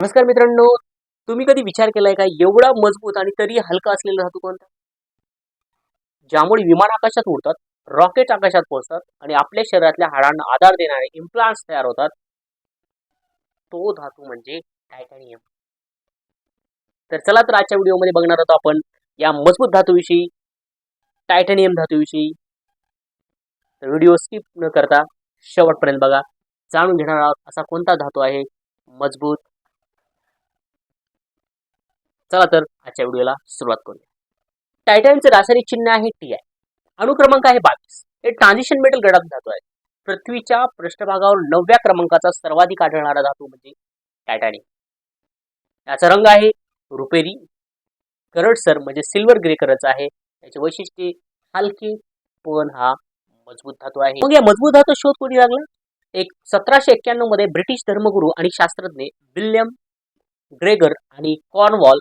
नमस्कार मित्रांनो तुम्ही कधी विचार केलाय का एवढा मजबूत आणि तरी हलका असलेला धातू कोणता? ज्यामुळे विमान आकाशात उडतात रॉकेट आकाशात पोहोचतात आणि आपल्या शरीरातल्या हाडांना आधार देणारे इम्प्लांट्स तयार होतात. तो धातू म्हणजे टायटॅनियम तर चला तर आजच्या व्हिडिओमध्ये बघणार आहोत आपण या मजबूत धातूविषयी टायटॅनियम धातूविषयी. तर व्हिडिओ स्किप न करता शेवटपर्यंत बघा. जाणून घेणार आहोत असा कोणता धातू आहे मजबूत चला तर आजच्या व्हिडिओला सुरुवात करूया. टायटॅनचं रासायनिक चिन्ह आहे टी आय अनुक्रमांक आहे बावीस. हे ट्रान्झिशन मेटल गडात धातू आहे पृथ्वीच्या पृष्ठभागावर नवव्या क्रमांकाचा सर्वाधिक आढळणारा धातू म्हणजे टायटॅनिक याचा रंग आहे रुपेरी. करडसर म्हणजे सिल्वर ग्रे कलरचा आहे. याचे वैशिष्ट्ये हलके पण हा मजबूत धातू आहे. मग या मजबूत धातू शोध कोणी लागला? एक सतराशे एक्क्याण्णवमध्ये ब्रिटिश धर्मगुरू आणि शास्त्रज्ञ विल्यम ग्रेगर आणि कॉर्नवॉल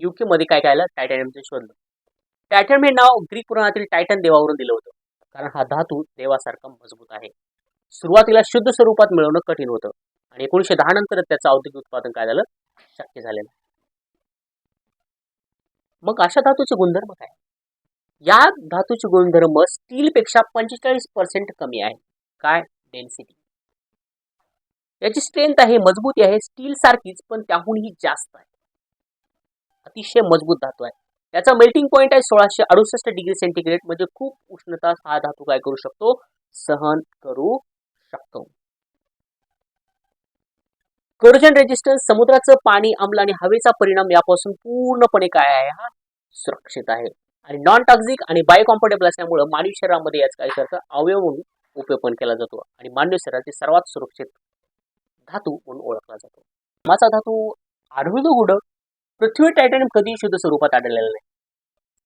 युके मध्ये काय काय टायटॅनियमचे शोधलं टायटॅनियम हे नाव ग्रीक पुराणातील टायटन देवावरून दिलं होतं. कारण हा धातू देवासारखा मजबूत आहे. सुरुवातीला शुद्ध स्वरूपात मिळवणं कठीण होतं. आणि एकोणीसशे दहा नंतर त्याचं औद्योगिक उत्पादन काय झालं? शक्य झालेलं मग अशा धातूचे गुणधर्म काय? या धातूचे गुणधर्म स्टीलपेक्षा पंचेचाळीस पर्सेंट कमी आहे. काय? डेन्सिटी याची स्ट्रेंथ आहे मजबूती आहे स्टील सारखीच पण त्याहूनही जास्त आहे. अतिशय मजबूत धातू आहे. याचा मेल्टिंग पॉईंट आहे सोळाशे अडुसष्ट डिग्री सेंटीग्रेड म्हणजे खूप उष्णता हा धातू काय करू शकतो? सहन करू शकतो. कोरोजन रेजिस्टन्स समुद्राचं पाणी आम्ल आणि हवेचा परिणाम यापासून पूर्णपणे काय आहे? हा सुरक्षित आहे. आणि नॉन टॉक्झिक आणि बायोकॉम्फर्टेबल असल्यामुळे मानवी शरीरामध्ये याच काय करतं अवयव म्हणून उपयोग पण केला जातो आणि मानवी शरीराचे सर्वात सुरक्षित धातू म्हणून ओळखला जातो. माझा धातू आढळतो गुड पृथ्वी टायटॅनियम कधी शुद्ध स्वरूपात आढळलेला नाही.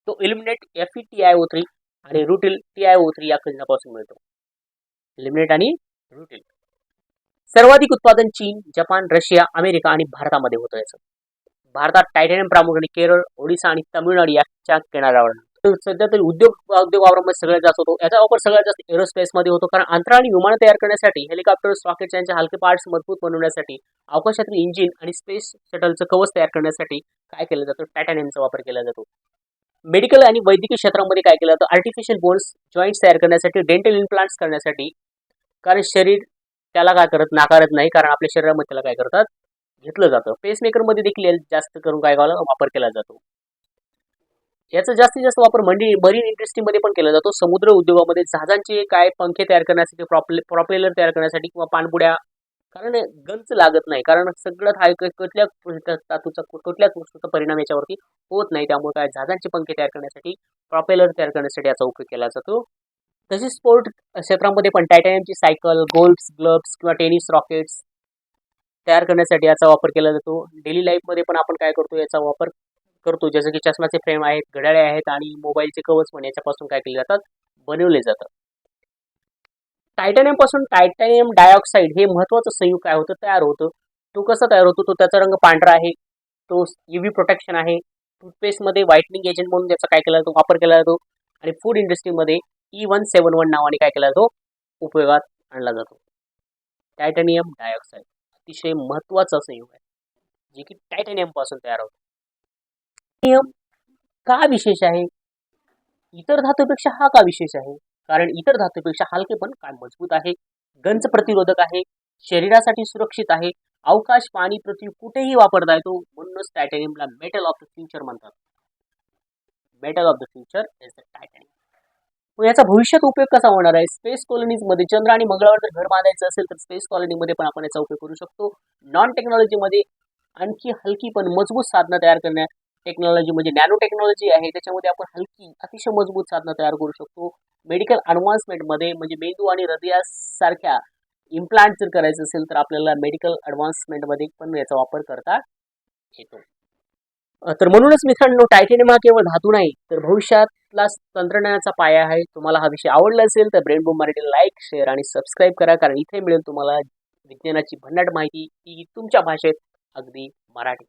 तो ilmenite F E T I O three आणि rutile T I O three या खनिजापासून मिळतो. इलिमिनेट आणि रुटील सर्वाधिक उत्पादन चीन जपान रशिया अमेरिका आणि भारतामध्ये होतं याचं. भारतात टायटॅनियम प्रामुख्याने केरळ ओडिसा आणि तामिळनाडू याच्या किनाऱ्यावर सध्या तरी उद्योग उद्योग वापरामध्ये सगळ्यात जास्त होतो. याचा वापर सगळ्यात जास्त एरोस्पेसमध्ये होतो. कारण अंतराळ आणि विमानं तयार करण्यासाठी हेलिकॉप्टर्स रॉकेट्स यांचे हलके पार्ट्स मजबूत बनवण्यासाठी अवकाशातील इंजिन आणि स्पेस शटलचं कवच तयार करण्यासाठी काय केलं जातं? टायटॅनियमचा वापर केला जातो. मेडिकल आणि वैद्यकीय क्षेत्रामध्ये काय केलं जातं? आर्टिफिशियल बोन्स जॉईंट्स तयार करण्यासाठी डेंटल इम्प्लांट्स करण्यासाठी. कारण शरीर त्याला काय करत? नाकारत नाही. कारण आपल्या शरीरामध्ये त्याला काय करतात? घेतलं जातं. पेसमेकरमध्ये देखील जास्त करून काय वापर केला जातो. याचा जास्तीत जास्त वापर मंडी मरीन इंडस्ट्रीमध्ये पण केला जातो. समुद्र उद्योगामध्ये जहाजांचे काय पंखे तयार करण्यासाठी प्रॉपले प्रॉपेलर तयार करण्यासाठी किंवा पाणबुड्या कारण गंज लागत नाही. कारण सगळ्यात हा कुठल्या धातूचा कुठल्याच वस्तूचा परिणाम याच्यावरती होत नाही. त्यामुळे काय जहाजांचे पंखे तयार करण्यासाठी प्रॉपेलर तयार करण्यासाठी याचा उपयोग केला जातो. तसेच स्पोर्ट क्षेत्रामध्ये पण टायटॅनियमची सायकल गोल्फ्स ग्लब्स किंवा टेनिस रॉकेट्स तयार करण्यासाठी याचा वापर केला जातो. डेली लाईफमध्ये पण आपण काय करतो याचा वापर करतो. जसं की चष्माचे फ्रेम आहेत घड्याळे आहेत आणि मोबाईलचे कवच पण याच्यापासून काय केले जातात? बनवले जातात. टायटॅनियमपासून टायटॅनियम डायऑक्साईड हे महत्वाचं संयुग काय होतं? तयार होतं. तो कसा तयार होतो? तो त्याचा रंग पांढरा आहे. तो युव्ही प्रोटेक्शन आहे. टूथपेस्टमध्ये व्हाईटनिंग एजंट म्हणून त्याचा काय केला जातो? वापर केला जातो. आणि फूड इंडस्ट्रीमध्ये ई वन सेवन वन नावाने काय केला जातो? उपयोगात आणला जातो. टायटॅनियम डायऑक्साईड अतिशय महत्त्वाचा संयुग आहे. जे की टायटॅनियमपासून तयार होतो. नियम का विशेष आहे? इतर धातूपेक्षा हा का विशेष आहे? कारण इतर धातूपेक्षा हलके पण काय मजबूत आहे? गंज प्रतिरोधक आहे शरीरासाठी सुरक्षित आहे अवकाश पाणी पृथ्वी कुठेही वापरता येतो म्हणूनच टायटॅनियमला मेटल ऑफ द फ्युचर म्हणतात. Metal of the future is the titanium. मग याचा भविष्यात उपयोग कसा होणार आहे? स्पेस कॉलनीजमध्ये चंद्र आणि मंगळावर जर घर बांधायचं असेल तर स्पेस कॉलनीमध्ये पण आपण याचा उपयोग करू शकतो. नॉन टेक्नॉलॉजीमध्ये आणखी हलकी पण मजबूत साधनं तयार करण्यात टेक्नॉलॉजी म्हणजे नॅनो टेक्नॉलॉजी आहे त्याच्यामध्ये आपण हलकी अतिशय मजबूत साधनं तयार करू शकतो. मेडिकल ॲडव्हान्समेंटमध्ये म्हणजे मेंदू आणि हृदयासारख्या इम्प्लांट जर करायचं असेल तर आपल्याला मेडिकल ॲडव्हान्समेंटमध्ये पण याचा वापर करता येतो. तर म्हणूनच मित्रांनो टायटेनियम हा केवळ धातू नाही तर भविष्यातला तंत्रज्ञानाचा पाया आहे. तुम्हाला हा विषय आवडला असेल तर brain boom Marathi like share आणि सबस्क्राईब करा कारण इथे मिळेल तुम्हाला विज्ञानाची भन्नाट माहिती ती तुमच्या भाषेत अगदी मराठी.